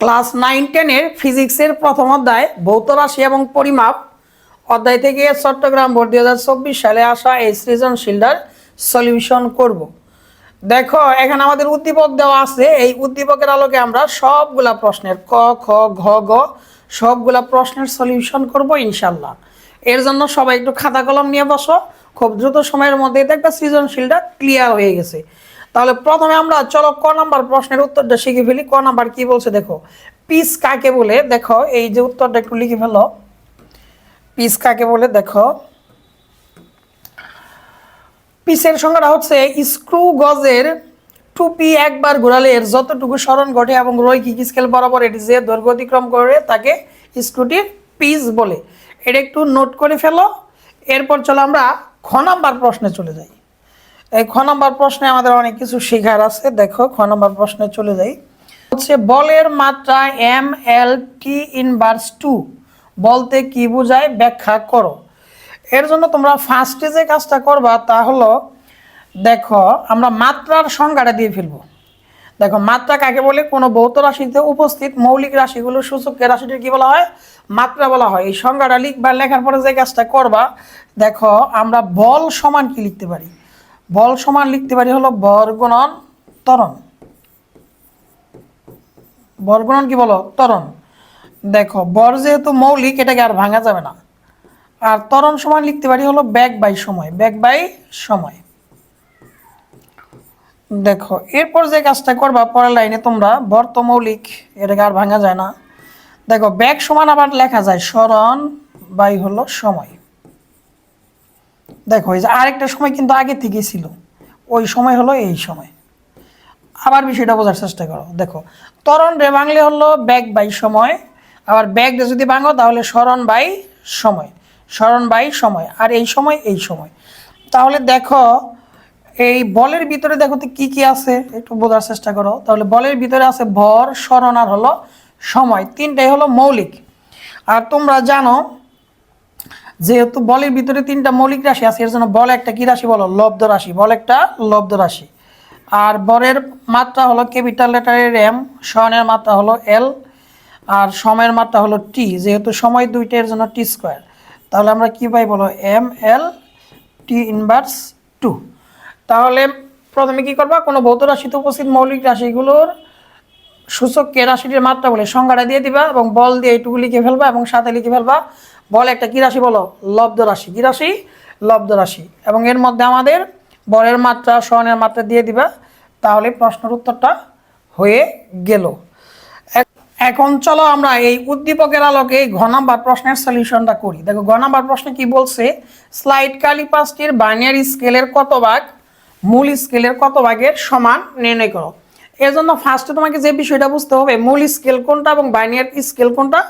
Class nine টেনের ফিজিক্সের প্রথম অধ্যায়, ভৌত রাশি এবং পরিমাপ। অধ্যায় থেকে চট্টগ্রাম বোর্ড দুই হাজার চব্বিশ সালে আসা এই সৃজনশীলটার সলিউশন করব। দেখো, এখানে আমাদের উদ্দীপক দেওয়া আছে। এই উদ্দীপকের আলোকে আমরা সবগুলা প্রশ্নের ক, খ, ঘ, গ, সবগুলা প্রশ্নের সলিউশন করব ইনশাল্লাহ এর জন্য সবাই একটু খাতা কলম নিয়ে বসো। খুব দ্রুত সময়ের মধ্যে দেখবে সৃজনশীলটা ক্লিয়ার হয়ে গেছে। তাহলে প্রথমে আমরা চলো ক নাম্বার প্রশ্নের উত্তরটা শিখে ফেলি। ক নাম্বার কি বলছে দেখো, পিস কাকে বলে? দেখো, এই যে উত্তরটা একটু লিখে ফেলো। পিস কাকে বলে? দেখো, পিসের সংখ্যাটা হচ্ছে স্ক্রু গজের টুপি একবার ঘোরালে এর যতটুকু স্মরণ ঘটে এবং রৈখিক স্কেল বরাবর এটি যে দৈর্ঘ্য অতিক্রম করে তাকে স্ক্রুটির পিস বলে। এটা একটু নোট করে ফেলো। এরপর চলো আমরা খ নাম্বার প্রশ্নে চলে যাই। এই খ নাম্বার প্রশ্নে আমাদের অনেক কিছু শেখার আছে। দেখো, খ নাম্বার প্রশ্নে চলে যাই। হচ্ছে, বলের মাত্রা M L T inverse two বলতে কি বোঝায়? ব্যাখ্যা করো। এর জন্য তোমরা ফার্স্টে যে কাজটা করবা তা হলো, দেখো, আমরা মাত্রার সংজ্ঞাটা দিয়ে ফেলব। দেখো, মাত্রা কাকে বলে? কোনো ভৌত রাশিতে উপস্থিত মৌলিক রাশিগুলো সূচককে রাশিটি কি বলা হয়? মাত্রা বলা হয়। এই সংজ্ঞাটা লিখবা, লেখার পরে যে কাজটা করবা, দেখো, আমরা বল সমান কি লিখতে পারি? বল সমান লিখতে পারি হলো বর্গণন ত্বরণ। বর্গণন কি বলো? ত্বরণ। দেখো, বর যেহেতু মৌলিক, এটাকে আর ভাঙা যাবে না। আর ত্বরণ সমান লিখতে পারি হলো ব্যাগ বাই সময় ব্যাগ বাই সময়। দেখো, এরপর যে কাজটা করবা, পরের লাইনে তোমরা বর্ত মৌলিক, এটাকে আর ভাঙা যায় না। দেখো ব্যাগ সমান আবার লেখা যায় স্মরণ বাই হলো সময়। দেখো, এই যে আরেকটা সময় কিন্তু আগে থেকেই ছিল। ওই সময় হলো এই সময়। আবার বিষয়টা বোঝার চেষ্টা করো। দেখো তরণ রে বাংলে হলো ব্যাগ বাই সময়, আবার ব্যাগ যদি ভাঙো তাহলে স্মরণ বাই সময়। স্মরণ বাই সময়, আর এই সময় এই সময়। তাহলে দেখো, এই বলের ভিতরে দেখো তো কী কী আছে? একটু বোঝার চেষ্টা করো। তাহলে বলের ভিতরে আছে ভর, স্মরণ, আর হলো সময়। তিনটাই হলো মৌলিক। আর তোমরা জানো যেহেতু বলের ভিতরে তিনটা মৌলিক রাশি আছে, এর জন্য বল একটা কি রাশি বলো? লব্ধ রাশি। বল একটা লব্ধ রাশি। আর বরের মাত্রা হলো ক্যাপিটাল লেটারের এম, স্বর্ণের মাত্রা হলো এল, আর সময়ের মাত্রা হলো টি। যেহেতু সময় দুইটা, এর জন্য টি স্কোয়ার। তাহলে আমরা কি পাই বলো? M, L, T inverse two. তাহলে প্রথমে কি করবা? কোনো ভৌত রাশিতে উপস্থিত মৌলিক রাশিগুলোর সূচককে রাশিটির মাত্রা বলে সংজ্ঞাটা দিয়ে দিবা এবং বল দিয়ে এইটুকু লিখে ফেলবা এবং সাথে লিখে ফেলবা। বল একটা কী রাশি বলো? লব্ধ রাশি। কী রাশি? লব্ধ রাশি। এবং এর মধ্যে আমাদের বলের মাত্রা, স্বর্ণের মাত্রা দিয়ে দিবা। তাহলে প্রশ্নের উত্তরটা হয়ে গেল। এখন চলো আমরা এই উদ্দীপকের আলোকে এই ঘ নাম্বার প্রশ্নের সলিউশনটা করি। দেখো, ঘ নাম্বার প্রশ্নে কি বলছে? স্লাইড কালিপাসটির বাইনারি স্কেলের কত ভাগ? মূল স্কেলের কত ভাগের সমান? নির্ণয় করো। এর জন্য ফার্স্টে তোমাকে যে বিষয়টা বুঝতে হবে, মূল স্কেল কোনটা এবং বাইনিয়ার স্কেল কোনটা,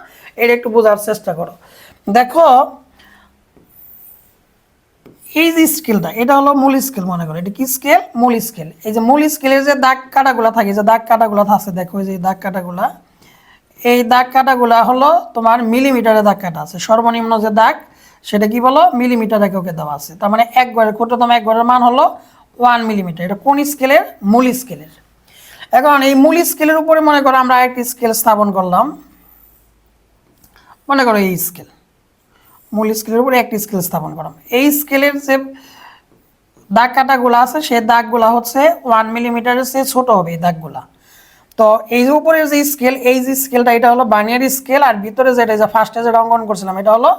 এটা একটু বোঝার চেষ্টা করো। দেখো, এই যে স্কেলটা এটা হলো মূল স্কেল মনে করো। এটা কি স্কেল মূল স্কেল এই যে মূল স্কেলের যে দাগ কাটাগুলা থাকে, যে দাগ কাটাগুলা আছে, দেখো এই যে দাগ কাটাগুলা। এই দাগ কাটাগুলা হলো তোমার মিলিমিটারে দাগ কাটা আছে। সর্বনিম্ন যে দাগ, সেটা কি বলো? মিলিমিটার এককে দেওয়া আছে। তার মানে এক গড়ের ক্ষুদ্রতম এক মান হলো ওয়ান মিলিমিটার এটা কোন স্কেলের মূল স্কেলের এখন এই মূল স্কেলের উপরে মনে করো আমরা একটি স্কেল স্থাপন করলাম। মনে করো এই স্কেল মূল স্কেলের উপরে একটি স্কেল স্থাপন করলাম। এই স্কেলের যে দাগ কাটাগুলো আছে, সেই দাগগুলা হচ্ছে ওয়ান মিলিমিটারের চেয়ে ছোট হবে এই দাগগুলা। তো এই যে উপরের যে স্কেল এই যে স্কেলটা এটা হলো বানিয়ারি স্কেল আর ভিতরে যেটা যে ফার্স্টে যেটা অঙ্কন করছিলাম, এটা হলো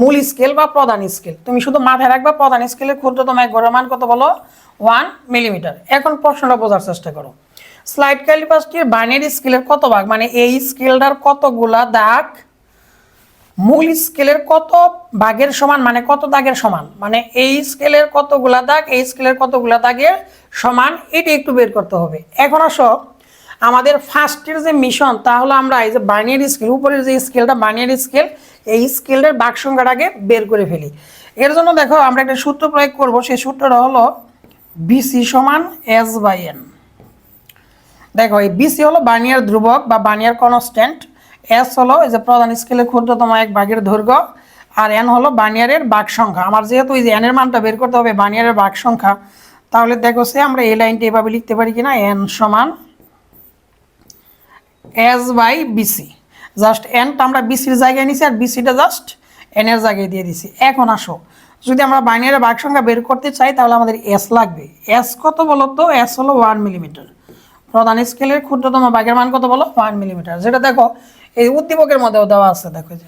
মূল স্কেল বা প্রধান স্কেল তুমি শুধু মাথায় রাখবা, প্রধান স্কেলের ক্ষুদ্রতম এক গড়ের মান কত বলো? ওয়ান মিলিমিটার এখন প্রশ্নটা বোঝার চেষ্টা করো। স্লাইড ক্যালিপাসটির বাইনারি স্কেলের কত ভাগ? মানে এই স্কেলটার কতগুলা দাগ? মূল স্কেলের কত ভাগের সমান? মানে কত দাগের সমান? মানে এই স্কেলের কতগুলা দাগ, এই স্কেলের কতগুলা দাগের সমান? এটা একটু বের করতে হবে। এখন আসো, আমাদের ফার্স্টের যে মিশন, তাহলে আমরা এই যে বাইনারি স্কেল, উপরের যে স্কেলটা বাইনারি স্কেল, এই স্কেলের বাক সংখ্যাটাকে বের করে ফেলি। এর জন্য দেখো, আমরা একটা সূত্র প্রয়োগ করব। সেই সূত্রটা হলো বিসি সমান এস বাই এন। দেখো, এই বিসি হলো বানিয়ার ধ্রুবক বা বানিয়ার কনস্ট্যান্ট এস হলো এই যে প্রধান স্কেলের ক্ষুদ্রতম এক ভাগের দৈর্ঘ্য, আর এন হলো বানিয়ারের বাক সংখ্যা। আমার যেহেতু এই যে এনের মানটা বের করতে হবে বানিয়ারের বাক সংখ্যা, তাহলে দেখো, সে আমরা এই লাইনটা এভাবে লিখতে পারি কিনা? এন সমান এস বাই বিসি জাস্ট এনটা আমরা বিসির জায়গায় নিছি, আর বিসিটা জাস্ট এন এর জায়গায় দিয়ে দিছি। এখন আসো, যদি আমরা বাইনারি ভাগ সংখ্যা বের করতে চাই, তাহলে আমাদের এস লাগবে। এস কত বলো তো এস হলো ওয়ান মিলিমিটার প্রধান স্কেলের ক্ষুদ্রতম ভাগের মান কত বলো? One millimetre. যেটা দেখো, এই উদ্দীপকের মধ্যেও দেওয়া আছে, দেখো যে।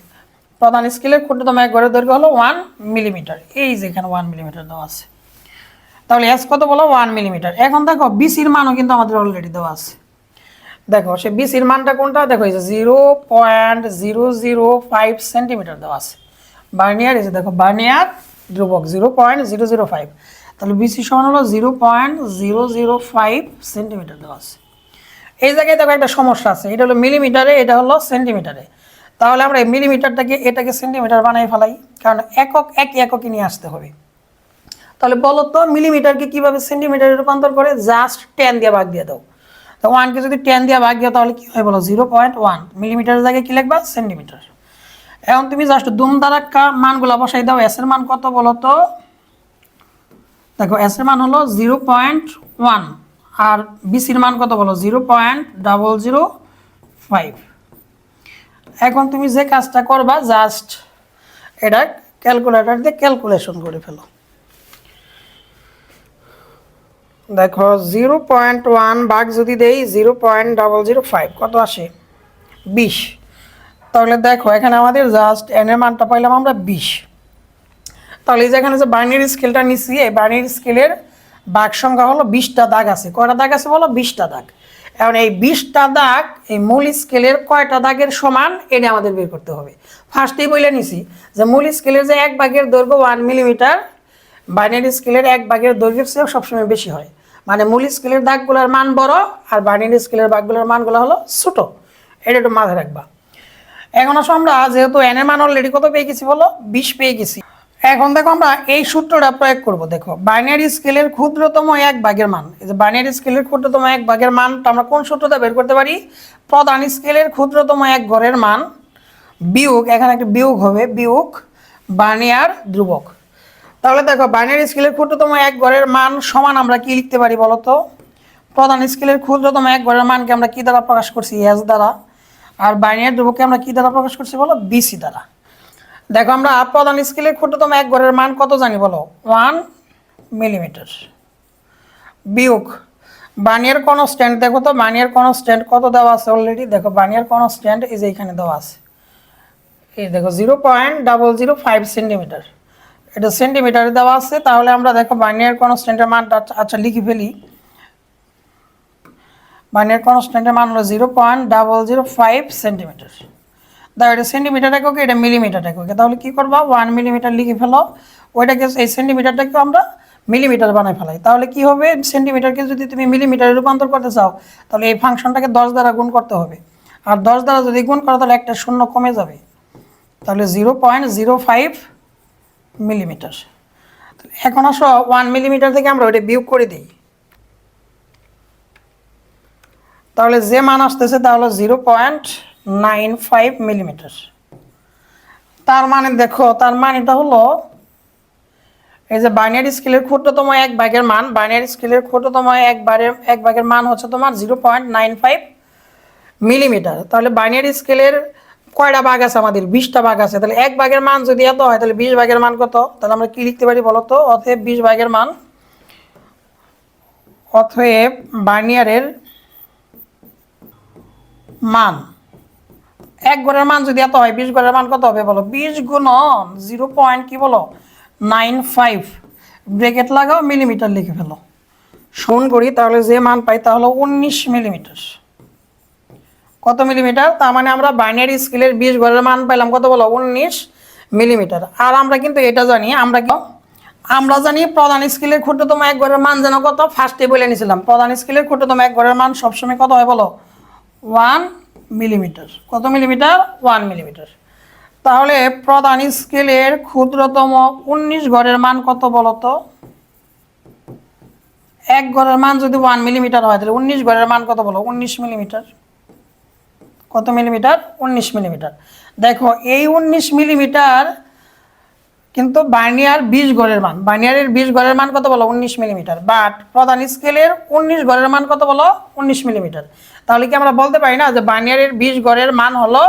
প্রধান স্কেলের ক্ষুদ্রতম এক ঘরের দৈর্ঘ্য হলো ওয়ান মিলিমিটার এই যে এখানে ওয়ান মিলিমিটার দেওয়া আছে। তাহলে এস কত বলো? ওয়ান মিলিমিটার এখন দেখো বিসির মানও কিন্তু আমাদের অলরেডি দেওয়া আছে। দেখো, সে বিসির মানটা কোনটা? দেখো এই যে zero point zero zero five centimetre দেওয়া আছে। বার্নিয়ার এই যে দেখো বার্নিয়ার ধ্রুবক zero point zero zero five তাহলে বিসি সমান হলো zero point zero zero five centimetre দেওয়া আছে। এই জায়গায় দেখো একটা সমস্যা আছে, এটা হলো মিলিমিটারে এটা হলো সেন্টিমিটারে তাহলে আমরা এই মিলিমিটারটাকে এটাকে সেন্টিমিটার বানাই ফেলাই, কারণ একক এক এককে নিয়ে আসতে হবে। তাহলে বলো তো মিলিমিটারকে কীভাবে সেন্টিমিটারে রূপান্তর করে? জাস্ট টেন দিয়ে ভাগ দিয়ে দাও। তো ওয়ানকে যদি টেন দিয়ে ভাগ দিও, তাহলে কি হয় বলো? জিরো পয়েন্ট ওয়ান মিলিমিটারের জায়গায় কি লিখবা? সেন্টিমিটার এখন তুমি জাস্ট দুম দ্বারা মানগুলো বসাই দাও এস এর মান কত বলো তো? দেখো এস এর মান হলো জিরো পয়েন্ট ওয়ান আর বিসির মান কত বলো? Zero point double zero five এখন তুমি যে কাজটা করবা জাস্ট এটা ক্যালকুলেটর দিয়ে ক্যালকুলেশন করে ফেলো। দেখো জিরো পয়েন্ট ওয়ান বাঘ যদি দেই zero point double zero five কত আসে? বিশ। তাহলে দেখো, এখানে আমাদের জাস্ট এন এর মানটা পাইলাম আমরা বিশ। তাহলে এই যে এখানে যে বাইনারি স্কেলটা নিচ্ছি এই বাইনারি স্কেলের বাঘ সংখ্যা হলো বিশটা দাগ আছে। কয়টা দাগ আছে বলো? বিশটা দাগ। এখন এই বিশটা দাগ এই মূল স্কেলের কয়টা দাগের সমান, এটা আমাদের বের করতে হবে। ফার্স্টেই বলে নিছি যে মূল স্কেলের যে এক ভাগের দৈর্ঘ্য ওয়ান মিলিমিটার বাইনারি স্কেলের এক ভাগের দৈর্ঘ্যের চেয়েও সবসময় বেশি হয়। মানে মূল স্কেলের দাগগুলোর মান বড় আর বাইনারি স্কেলের দাগগুলোর মানগুলো হলো ছোটো। এটা একটু মাথায় রাখবা। এখন আসো আমরা, যেহেতু এন এর মান অলরেডি কত পেয়ে গেছি বলো? বিশ পেয়ে গেছি। এখন দেখো আমরা এই সূত্রটা প্রয়োগ করব, দেখো। বাইনারি স্কেলের ক্ষুদ্রতম এক ভাগের মান। এই যে বাইনারি স্কেলের ক্ষুদ্রতম এক ভাগের মানটা আমরা কোন সূত্রটা বের করতে পারি? প্রধান স্কেলের ক্ষুদ্রতম এক ঘরের মান বিয়োগ, এখানে একটা বিয়োগ হবে, বিয়োগ বানিয়ার ধ্রুবক। তাহলে দেখো বাইনারি স্কেলের ক্ষুদ্রতম এক ঘরের মান সমান আমরা কি লিখতে পারি বলো তো প্রধান স্কেলের ক্ষুদ্রতম এক ঘরের মানকে আমরা কি দ্বারা প্রকাশ করছি? এস দ্বারা। আর বাইনারি ধ্রুবককে আমরা কি দ্বারা প্রকাশ করছি বলো? বিসি দ্বারা। দেখো, আমরা প্রধান স্কেলের ক্ষুদ্রতম এক ঘরের মান কত জানি বলো? ওয়ান মিলিমিটার বিয়োগ, বানিয়ার কনস্ট্যান্ট দেখো তো, বানিয়ার কনস্ট্যান্ট কত দেওয়া আছে অলরেডি দেখো, বানিয়ার কনস্ট্যান্ট এই যে এখানে দেওয়া আছে। এই দেখো zero point double zero five centimetre এটা সেন্টিমিটারে দেওয়া আছে, তাহলে আমরা দেখো, বানিয়ার কনস্ট্যান্টের মানটা আচ্ছা- আচ্ছা লিখে ফেলি। বানিয়ার কনস্ট্যান্টের মান হলো zero point double zero five centimetre দাও এটা সেন্টিমিটার এককে এটা মিলিমিটার এককে তাহলে কি করবা? ওয়ান মিলিমিটার লিখে ফেলো। ওইটাকে এই সেন্টিমিটারটাকে আমরা মিলিমিটার বানাই ফেলাই। তাহলে কি হবে? সেন্টিমিটারকে যদি তুমি মিলিমিটারে রূপান্তর করতে চাও, তাহলে এই ফাংশনটাকে দশ দ্বারা গুণ করতে হবে। আর দশ দ্বারা যদি গুণ করো, তাহলে একটা শূন্য কমে যাবে। তাহলে zero point zero five millimetre এখন আসো ওয়ান মিলিমিটার থেকে আমরা ওইটা বিয়োগ করে দিই। তাহলে যে মান আসতেছে তা হলো zero point nine five millimetre. তার মানে দেখো, তার মানেটা হলো, এই যে বাইনারি স্কেলের ক্ষুদ্রতম এক ভাগের মান বাইনারি স্কেলের ক্ষুদ্রতম এক বারের, এক ভাগের মান হচ্ছে তোমার zero point nine five millimetre. তাহলে বাইনারি স্কেলের কয়টা ভাগ আছে আমাদের? বিশটা ভাগ আছে। তাহলে এক ভাগের মান যদি এত হয়, তাহলে বিশ ভাগের মান কত? তাহলে আমরা কি লিখতে পারি বলো তো অতএব বিশ ভাগের মান, অতএব বার্নিয়ারের মান এক গড়ের মান যদি এত হয়, বিশ গড়ের মান কত হবে বলো? বিশ গুণন জিরো পয়েন্ট কি বলো? Nine five. ব্রেকেট লাগাও মিলিমিটার লিখে ফেলো। শোন করি, তাহলে যে মান পাই তা হলো উনিশ মিলিমিটার কত মিলিমিটার তার মানে আমরা বাইনারি স্কেলের বিশ ঘরের মান পাইলাম, কত বলো? উনিশ মিলিমিটার আর আমরা কিন্তু এটা জানি, আমরা কি আমরা জানি প্রধান স্কেলের ক্ষুদ্রতম এক ঘরের মান যেন কত? ফার্স্টে বলে নিয়েছিলাম প্রধান স্কেলের ক্ষুদ্রতম এক ঘরের মান সবসময় কত হয় বলো? One millimetre. কত মিলিমিটার? One millimetre. তাহলে প্রধান স্কেলের ক্ষুদ্রতম উনিশ ঘরের মান কত বলতো এক ঘরের মান যদি ওয়ান মিলিমিটার হয়, তাহলে উনিশ ঘরের মান কত বলো? উনিশ মিলিমিটার। কত মিলিমিটার? উনিশ মিলিমিটার। দেখো, এই উনিশ মিলিমিটার কিন্তু বার্নিয়ার বিশ গড়ের মান। বার্নিয়ারের বিশ গড়ের মান কত বলো? উনিশ মিলিমিটার। বাট প্রধান স্কেলের উনিশ গড়ের মান কত বলো? উনিশ মিলিমিটার। তাহলে কি আমরা বলতে পারি না যে বার্নিয়ারের বিশ গড়ের মান হলো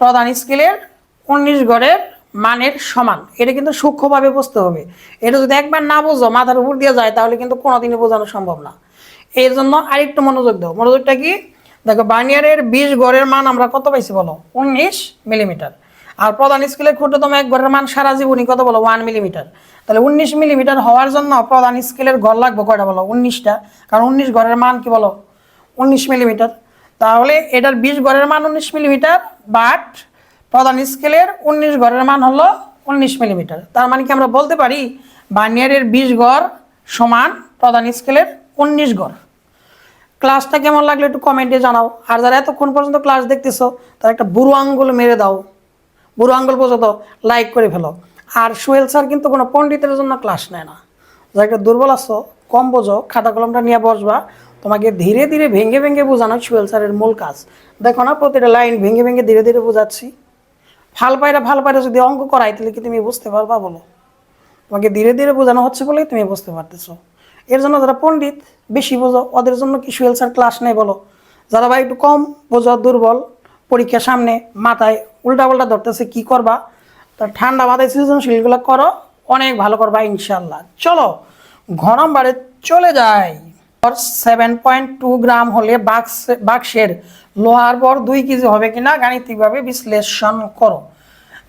প্রধান স্কেলের উনিশ গড়ের মানের সমান? এটা কিন্তু সূক্ষ্মভাবে বুঝতে হবে। এটা যদি একবার না বোঝো, মাথার উপর দিয়ে যায়, তাহলে কিন্তু কোনোদিনই বোঝানো সম্ভব না। এর জন্য আরেকটু মনোযোগ দাও। মনোযোগটা কি? দেখো বার্নিয়ারের বিশ গড়ের মান আমরা কত পাইছি বলো? উনিশ মিলিমিটার। আর প্রধান স্কেলের ক্ষুদ্রতম এক গড়ের মান সারা জীবনই কত বলো? One millimetre. তাহলে উনিশ মিলিমিটার হওয়ার জন্য প্রধান স্কেলের গড় লাগবে কয়টা বলো? উনিশটা। কারণ উনিশ গড়ের মান কি বলো? উনিশ মিলিমিটার। তাহলে এটার বিশ গড়ের মান উনিশ মিলিমিটার বাট প্রধান স্কেলের উনিশ গড়ের মান হলো উনিশ মিলিমিটার। তার মানে কি আমরা বলতে পারি বার্নিয়ারের বিশ গড় সমান প্রধান স্কেলের উনিশ গড় ক্লাসটা কেমন লাগল একটু কমেন্টে জানাও। আর যারা এতক্ষণ পর্যন্ত ক্লাস দেখতেছো, তারা একটা বুড়ো আঙ্গুল মেরে দাও। বুড়ো আঙ্গুল পর্যন্ত লাইক করে ফেলো। আর সোহেল স্যার কিন্তু কোনো পণ্ডিতের জন্য ক্লাস নেয় না। যারা একটা দুর্বল আছো, কম বোঝো, খাতা কলমটা নিয়ে বসবা। তোমাকে ধীরে ধীরে ভেঙে ভেঙে বোঝানো সোহেল স্যারের মূল কাজ। দেখো না প্রতিটা লাইন ভেঙে ভেঙে ধীরে ধীরে বোঝাচ্ছি। ফাল পায়রা ফাল পায়রা যদি অঙ্ক করাই তাহলে কি তুমি বুঝতে পারবা বলো? তোমাকে ধীরে ধীরে বোঝানো হচ্ছে বলেই তুমি বুঝতে পারতেছো। এর জন্য যারা পণ্ডিত, বেশি বোঝো, ওদের জন্য কি সুয়েল স্যার ক্লাস নেই বলো? যারা ভাই একটু কম বোঝো, দুর্বল, পরীক্ষার সামনে মাথায় উল্টা পাল্টা ধরতেছে, কি করবা? তা ঠান্ডা মাথায় সৃজনশীলগুলো করো, অনেক ভালো করবা ইনশাল্লাহ চলো ঘরম বারে চলে যাই। সেভেন পয়েন্ট টু গ্রাম হলে বাক্স, বাক্সের লোহার বর দুই কেজি হবে কিনা গাণিতিকভাবে বিশ্লেষণ করো।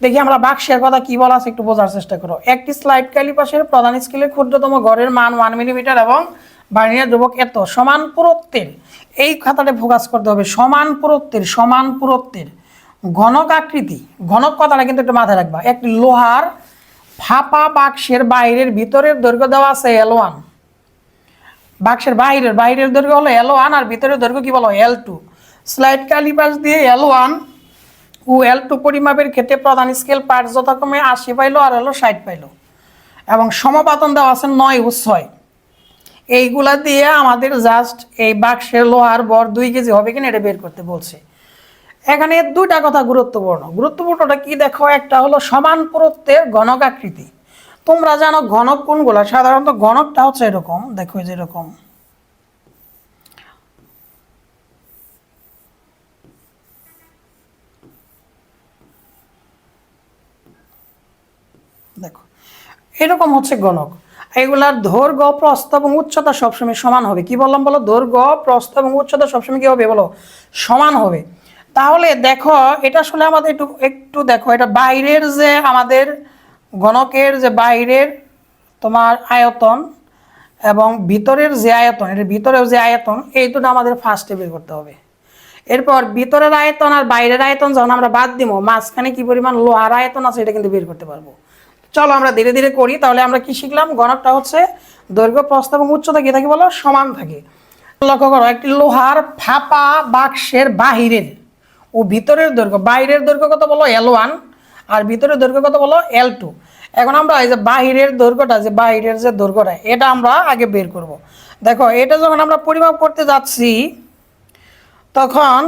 দেখি আমরা বাক্সের কথা কি বলা আছে একটু বোঝার চেষ্টা করো। একটি স্লাইড ক্যালিপাসের প্রধান স্কেলের ক্ষুদ্রতম গড়ের মান ওয়ান মিলিমিটার এবং বার্নিয়ার ধ্রুবক এত? সমান পুরত্বের। এই খাতাটা ফোকাস করতে হবে। সমান পুরত্বের সমান পুরত্বের। ঘনক আকৃতি। ঘনক কথাটা কিন্তু একটু মাথায় রাখবা। একটি লোহার ফাঁপা বাক্সের বাইরের ভিতরের দৈর্ঘ্য দেওয়া আছে এল ওয়ান বাক্সের বাইরের বাইরের দৈর্ঘ্য হলো এল ওয়ান আর ভিতরের দৈর্ঘ্য কি বলো? এল টু স্লাইড ক্যালিপাস দিয়ে এল ওয়ান ও এল টু পরিমাপের ক্ষেত্রে প্রধান স্কেল পার্ট যথাক্রমে আশি পাইলো আর হলো ষাট পাইলো। এবং সমাপাতন দেওয়া আছে নয় ও ছয়। এইগুলা দিয়ে আমাদের জাস্ট এই বাক্সের লোহার বর দুই কেজি হবে কিনা এটা বের করতে বলছে। এখানে দুইটা কথা গুরুত্বপূর্ণ। গুরুত্বপূর্ণটা কি দেখো? একটা হলো সমান পুরত্বের ঘনক আকৃতি। তোমরা জানো ঘনক কোনগুলা? সাধারণত ঘনকটা হচ্ছে এরকম। দেখো যে এরকম। দেখো, এরকম হচ্ছে গণক এগুলার দৈর্ঘ্য, প্রস্থ এবং উচ্চতা সবসময় সমান হবে। কি বললাম বলো? দৈর্ঘ্য, প্রস্থ এবং উচ্চতা সবসময় কি হবে বলো? সমান হবে। তাহলে দেখো, এটা আসলে আমাদের একটু একটু দেখো, এটা বাইরের যে আমাদের গণকের যে বাইরের তোমার আয়তন এবং ভিতরের যে আয়তন, এর ভিতরেও যে আয়তন, এই দুটো আমাদের ফার্স্টে বের করতে হবে। এরপর ভিতরের আয়তন আর বাইরের আয়তন যখন আমরা বাদ দিব, মাঝখানে কি পরিমাণ লোহার আয়তন আছে এটা কিন্তু বের করতে পারব। চলো আমরা ধীরে ধীরে করি, তাহলে আমরা কি শিখলাম? গণকটা হচ্ছে দৈর্ঘ্য, প্রস্থ এবং উচ্চতা কি থাকে বলো? সমান থাকে। লক্ষ্য করো, একটি লোহার ফাঁপা বাক্সের বাহিরের ও ভিতরের দৈর্ঘ্য, বাইরের দৈর্ঘ্য কত বলো? এল ওয়ান আর ভিতরের দৈর্ঘ্য কত বলো? এল টু এখন আমরা এই যে বাহিরের দৈর্ঘ্যটা, যে বাহিরের যে দৈর্ঘ্যটা, এটা আমরা আগে বের করব। দেখো, এটা যখন আমরা পরিমাপ করতে যাচ্ছি, তখন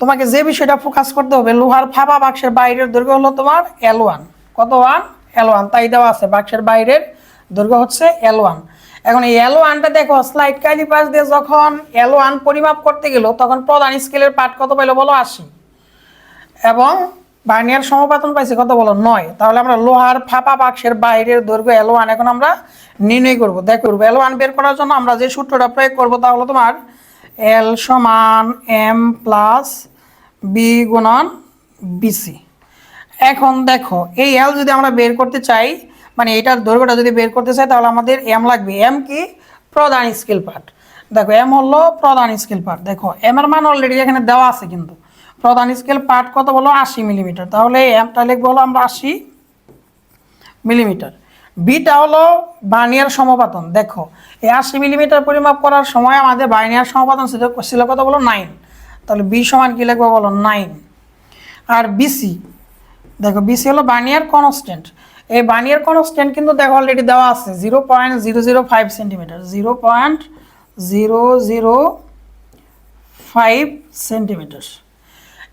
তোমাকে যে বিষয়টা ফোকাস করতে হবে, লোহার ফাঁপা বাক্সের বাইরের দৈর্ঘ্য হলো তোমার এল ওয়ান কত ওয়ান? এল ওয়ান তাই দেওয়া আছে, বাক্সের বাইরের দৈর্ঘ্য হচ্ছে এল ওয়ান এখন এই এল ওয়ানটা দেখো স্লাইড কালিপাস দিয়ে যখন এল ওয়ান পরিমাপ করতে গেল, তখন প্রধান স্কেলের পার্ট কত পাইলো বলো? আশি। এবং বার্নিয়ার সমাপাতন পাইছে, কত বলো? নয়। তাহলে আমরা লোহার ফাঁপা বাক্সের বাইরের দৈর্ঘ্য এল ওয়ান এখন আমরা নির্ণয় করব। দেখো এল ওয়ান বের করার জন্য আমরা যে সূত্রটা প্রয়োগ করব তা হলো তোমার এল সমান এম প্লাস বি গুণন বিসি এখন দেখো, এই এল যদি আমরা বের করতে চাই মানে এটার দৈর্ঘ্যটা যদি বের করতে চাই, তাহলে আমাদের এম লাগবে। এম কি? প্রধান স্কেল পার্ট দেখো এম হলো প্রধান স্কেল পার্ট দেখো এম এর মান অলরেডি এখানে দেওয়া আছে কিন্তু। প্রধান স্কেল পার্ট কত বলো? আশি মিলিমিটার। তাহলে এমটা লিখব হলো আমরা আশি মিলিমিটার। বিটা হলো বার্নিয়ার সমাপাতন। দেখো, এই আশি মিলিমিটার পরিমাপ করার সময় আমাদের বার্নিয়ার সমাপাতন ছিল ছিল কত বলো? নাইন। তাহলে বি সমান কী লিখব বলো? নাইন। আর বিসি, দেখো বিসি হলো বার্নিয়ার কনস্ট্যান্ট। এই বার্নিয়ার কনস্ট্যান্ট কিন্তু দেখো অলরেডি দেওয়া আছে, zero point zero zero five centimetre. Zero point zero zero five centimetre.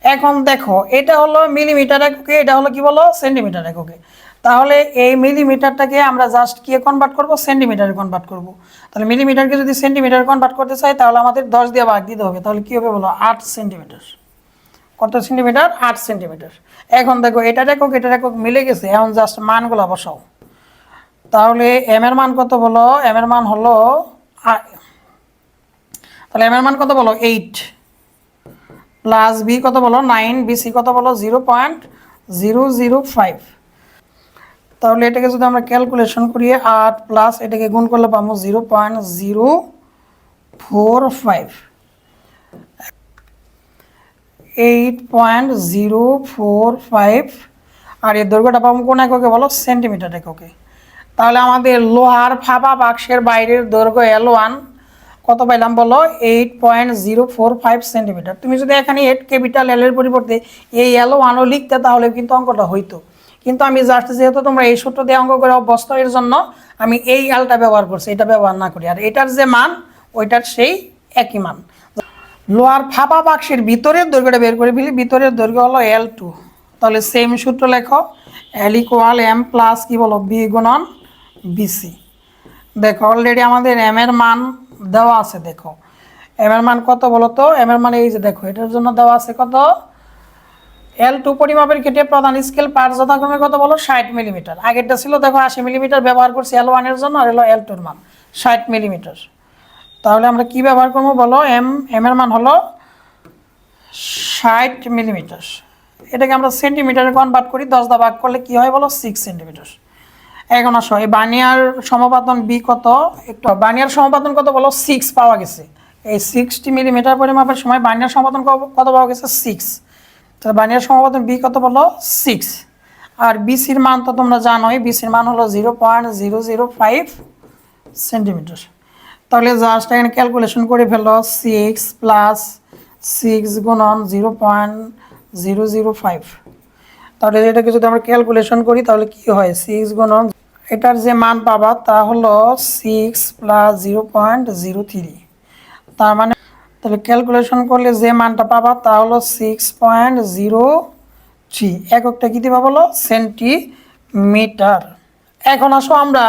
এখন দেখো, এটা হলো মিলিমিটার এককে, এটা হলো কি বলো? সেন্টিমিটার এককে। তাহলে এই মিলিমিটারটাকে আমরা জাস্ট কি কনভার্ট করব? সেন্টিমিটারে কনভার্ট করব। তাহলে মিলিমিটারকে যদি সেন্টিমিটার কনভার্ট করতে চাই, তাহলে আমাদের দশ দিয়ে ভাগ দিতে হবে। তাহলে কী হবে বলো? আট সেন্টিমিটার কত সেন্টিমিটার আট সেন্টিমিটার এখন দেখো এটা একক এটা একক মিলে গেছে। এখন জাস্ট মানগুলো বসাও। তাহলে এম এর মান কত বলো? এম এর মান হলো তাহলে এম এর মান কত বলো? এইট প্লাস বি কত বলো? নাইন বিসি কত বলো? Zero point zero zero five তাহলে এটাকে যদি আমরা ক্যালকুলেশন করি, আট প্লাস এটাকে গুণ করলে পাবো zero point zero four five eight point zero four five আর এর দৈর্ঘ্যটা পাবো কোন এককে বলো? সেন্টিমিটার এককে। তাহলে আমাদের লোহার ফাঁপা বাক্সের বাইরের দৈর্ঘ্য এল ওয়ান কত পাইলাম বলো? Eight point zero four five centimetre তুমি যদি এখানে এইট ক্যাপিটাল এল এর পরিবর্তে এই এল ওয়ানও লিখতে, তাহলে কিন্তু অঙ্কটা হইতো। কিন্তু আমি জাস্ট যেহেতু তোমরা এই সূত্র দিয়ে অঙ্ক করে অভ্যস্ত, এর জন্য আমি এই এলটা ব্যবহার করছি, এটা ব্যবহার না করি। আর এটার যে মান, ওইটার সেই একই মান। লোয়ার ফাঁপা বাক্সের ভিতরের দৈর্ঘ্যটা বের করে ফেলি, ভিতরের দৈর্ঘ্য হলো এল টু তাহলে সেম সূত্র লেখো এল ইকুয়াল এম প্লাস কি বলো? বি গুণন বিসি দেখো অলরেডি আমাদের এম এর মান দেওয়া আছে, দেখো। এম এর মান কত বলো তো? এম এর মান এই যে দেখো, এটার জন্য দেওয়া আছে কত? এল টু পরিমাপের ক্ষেত্রে প্রধান স্কেল পার যথাক্রমে কত বলো? ষাট মিলিমিটার। আগেরটা ছিল, দেখো, আশি মিলিমিটার ব্যবহার করছি এল ওয়ানের জন্য, আর হলো এল টুর মান, ষাট মিলিমিটার। তাহলে আমরা কি ব্যবহার করব বলো? এম এম এর মান হলো ষাট মিলিমিটার। এটাকে আমরা সেন্টিমিটারে কনভার্ট করি, দশ দা ভাগ করলে কি হয় বলো? সিক্স সেন্টিমিটার এখন আসো এই বানিয়ার সমপাতন বি কত? একটু বানিয়ার সমপাতন কত বলো? সিক্স পাওয়া গেছে। এই সিক্সটি মিলিমিটার পরিমাপের সময় বানিয়ার সমপাতন কত পাওয়া গেছে? সিক্স তাহলে বানিয়ার সমপাতন বি কত বলো? সিক্স আর বিসির মান তো তোমরা জানোই বিসির মান হলো zero point zero zero five centimetre তাহলে জাস্ট এখানে ক্যালকুলেশন করে ফেলো সিক্স প্লাস সিক্স গুণন zero point zero zero five তাহলে এটাকে যদি আমরা ক্যালকুলেশন করি, তাহলে কি হয়? সিক্স গুণন এটার যে মান পাবা তা হলো six plus zero point zero three তার মানে তাহলে ক্যালকুলেশন করলে যে মানটা পাবা তা হলো সিক্স পয়েন্ট জিরো থ্রি এককটা কী দিবা বলো? সেন্টিমিটার এখন আসো আমরা,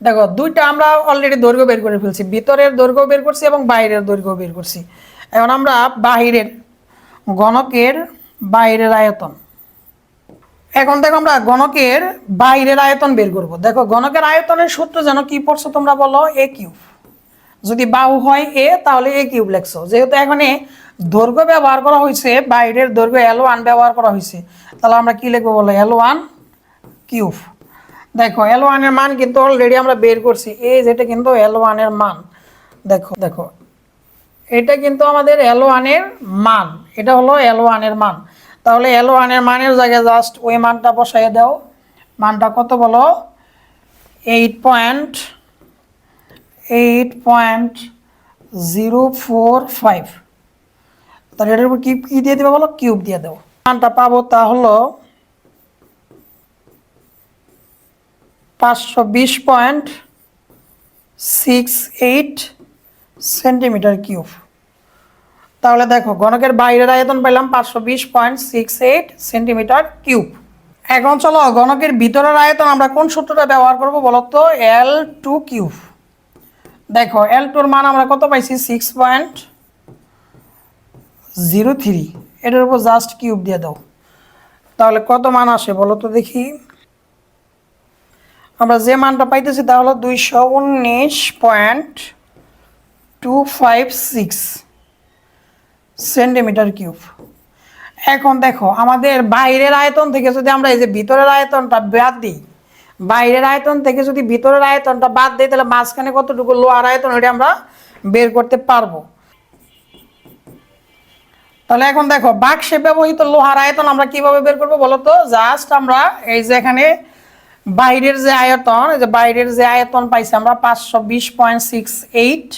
দেখো দুইটা আমরা অলরেডি দৈর্ঘ্য বের করে ফেলছি। ভিতরের দৈর্ঘ্য বের করছি এবং বাইরের দৈর্ঘ্য বের করছি। এখন আমরা বাহিরের গণকের বাইরের আয়তন এখন দেখো আমরা গণকের বাইরের আয়তন বের করব। দেখো গণকের আয়তনের সূত্র যেন কি পড়ছো তোমরা বলো? এ কিউব যদি বাহু হয় এ তাহলে এ কিউব লেখছো। যেহেতু এখানে দৈর্ঘ্য ব্যবহার করা হয়েছে, বাইরের দৈর্ঘ্য এল ওয়ান ব্যবহার করা হয়েছে। তাহলে আমরা কি লিখব বলো? এল ওয়ান কিউব দেখো এল ওয়ানের মান কিন্তু অলরেডি আমরা বের করছি। এ যেটা কিন্তু এল ওয়ানের মান। দেখো দেখো। এটা কিন্তু আমাদের এল ওয়ানের মান। এটা হলো এল ওয়ানের মান। তাহলে এল ওয়ানের মানের জায়গায় জাস্ট ওই মানটা বসাইয়ে দাও। মানটা কত বলো? Eight point eight point zero four five তাহলে এটার উপর কি, কী দিয়ে দেবে বলো? কিউব দিয়ে দেবো মানটা পাবো তা হলো পাঁচশো বিশ point six eight centimetre cube তাহলে দেখো, গণকের বাইরের আয়তন পেলাম পাঁচশো বিশ point six eight centimetre cube. এখন চলো, গণকের ভিতরের আয়তন আমরা কোন সূত্রটা ব্যবহার করব বলো তো? L two cube. দেখো এল টুর মান আমরা কত পাইছি? সিক্স পয়েন্ট জিরো থ্রি এটার উপর জাস্ট কিউব দিয়ে দাও। তাহলে কত মান আসে বলো তো দেখি। আমরা যে মানটা পাইতেছি তা হলো দুইশো উনিশ point two five six centimetre cube. এখন দেখো, আমাদের বাইরের আয়তন থেকে যদি আমরা এই যে ভিতরের আয়তনটা বাদ দিই, বাইরের আয়তন থেকে যদি ভিতরের আয়তনটা বাদ দিই, তাহলে মাঝখানে কতটুকু লোয়ার আয়তন ওটা আমরা বের করতে পারব। তাহলে এখন দেখো, বাক্সে ব্যবহৃত লোহার আয়তন আমরা কীভাবে বের করব বলো তো? জাস্ট আমরা এই যে এখানে বাইরের যে আয়তন, এই যে বাইরের যে আয়তন পাইছি আমরা পাঁচশো বিশ পয়েন্ট সিক্স এইট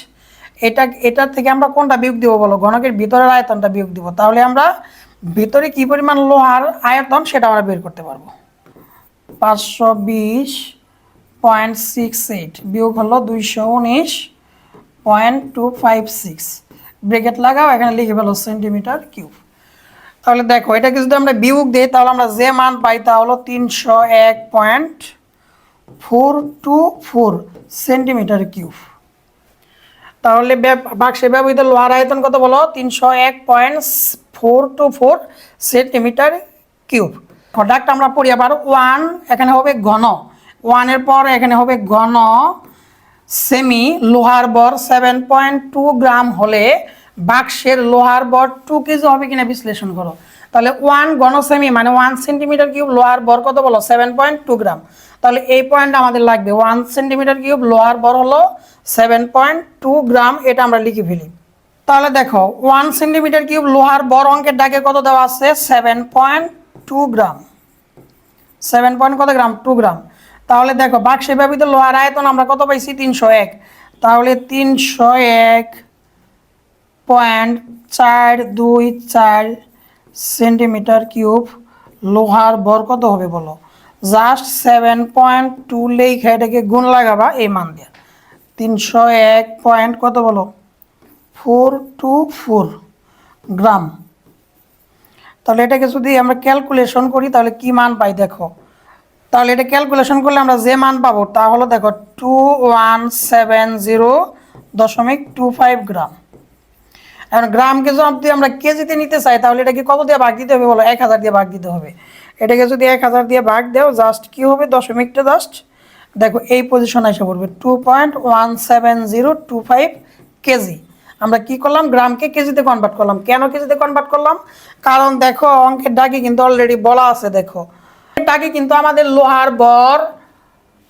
এটা এটার থেকে আমরা কোনটা বিয়োগ দিব বলো? ঘনকের ভিতরের আয়তনটা বিয়োগ দিব। তাহলে আমরা ভিতরে কি পরিমাণ লোহার আয়তন সেটা আমরা বের করতে পারব। পাঁচশো বিশ পয়েন্ট সিক্স এইট বিয়োগ হলো দুইশো উনিশ point two five six. Bracket লাগাও, এখানে লিখে ফেলো সেন্টিমিটার কিউব। তাহলে দেখো, এটাকে যদি আমরা বিয়োগ দিই, তাহলে আমরা যে মান পাই তা হলো তিনশো এক point four two four centimetre cube. তাহলে বাক্সে ব্যবহৃত লোহার আয়তন কত বলো? তিনশো এক point four two centimetre cube. Product আমরা পড়ি আবার ওয়ান এখানে হবে ঘন। ওয়ানের পর এখানে হবে ঘন সেমি লোহার বর সেভেন পয়েন্ট টু গ্রাম হলে বাক্সের লোহার বর টু কেজি হবে কিনা বিশ্লেষণ করো। তাহলে ওয়ান ঘন সেমি মানে ওয়ান সেন্টিমিটার কিউব লোহার বর কত বলো? Seven point two gram. তাহলে এই পয়েন্ট আমাদের লাগবে। ওয়ান সেন্টিমিটার কিউব লোহার বর হলো সেভেন পয়েন্ট টু গ্রাম এটা আমরা লিখে ফেলি। তাহলে দেখো ওয়ান সেন্টিমিটার কিউব লোহার বর অঙ্কের ডাকে কত দেওয়া আছে? Seven point two gram seven point কত গ্রাম টু গ্রাম তাহলে দেখো, বাক্সে ব্যবহৃত লোহার আয়তন আমরা কত পাইছি? তিনশো এক। তাহলে তিনশো এক পয়েন্ট চার দুই চার সেন্টিমিটার কিউব লোহার বর কত হবে বলো? জাস্ট সেভেন পয়েন্ট টু লেখা এটাকে গুণ লাগাবা, এই মান দিয়ে। তিনশো এক পয়েন্ট কত বলো? Four two four gram. তাহলে এটাকে যদি আমরা ক্যালকুলেশন করি, তাহলে কি মান পাই দেখো? তাহলে এটা ক্যালকুলেশন করলে আমরা যে মান পাবো, তা হলো দেখো টু ওয়ান সেভেন জিরো দশমিক টু ফাইভ গ্রাম। এখন গ্রামকে যদি আমরা কেজিতে নিতে চাই, তাহলে এটাকে কত দিয়ে ভাগ দিতে হবে বলো? এক হাজার দিয়ে ভাগ দিতে হবে। এটাকে যদি এক হাজার দিয়ে ভাগ দেও জাস্ট কি হবে? দশমিকটা জাস্ট দেখো, এই পজিশন এসে পড়বে two point one seven zero two five kg. আমরা কি করলাম? গ্রামকে কেজিতে কনভার্ট করলাম। কেন কেজিতে কনভার্ট করলাম? কারণ দেখো, অঙ্কের ডাকে কিন্তু অলরেডি বলা আছে, দেখো। ডাকে কিন্তু আমাদের লোহার বর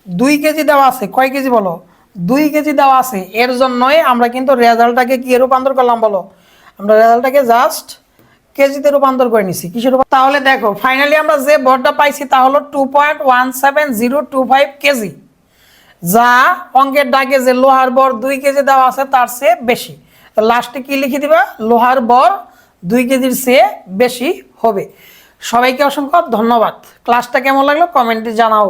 দুই কেজি দেওয়া আছে। কয় কেজি বলো? দুই কেজি দেওয়া আছে। এর জন্যই আমরা কিন্তু রেজাল্টটাকে কি রূপান্তর করলাম বলো? আমরা রেজাল্টটাকে জাস্ট কেজিতে রূপান্তর করে নিছি, কিসের তাহলে দেখো ফাইনালি আমরা যে ভরটা পাইছি তা হলো two point one seven zero two five kg. যা অঙ্কের ডাকে যে লোহার বর দুই কেজি দেওয়া আছে তার চেয়ে বেশি। তো লাস্টে কি লিখে দিবা? লোহার বর দুই কেজির চেয়ে বেশি হবে। সবাইকে অসংখ্য ধন্যবাদ। ক্লাসটা কেমন লাগল? কমেন্টে জানাও।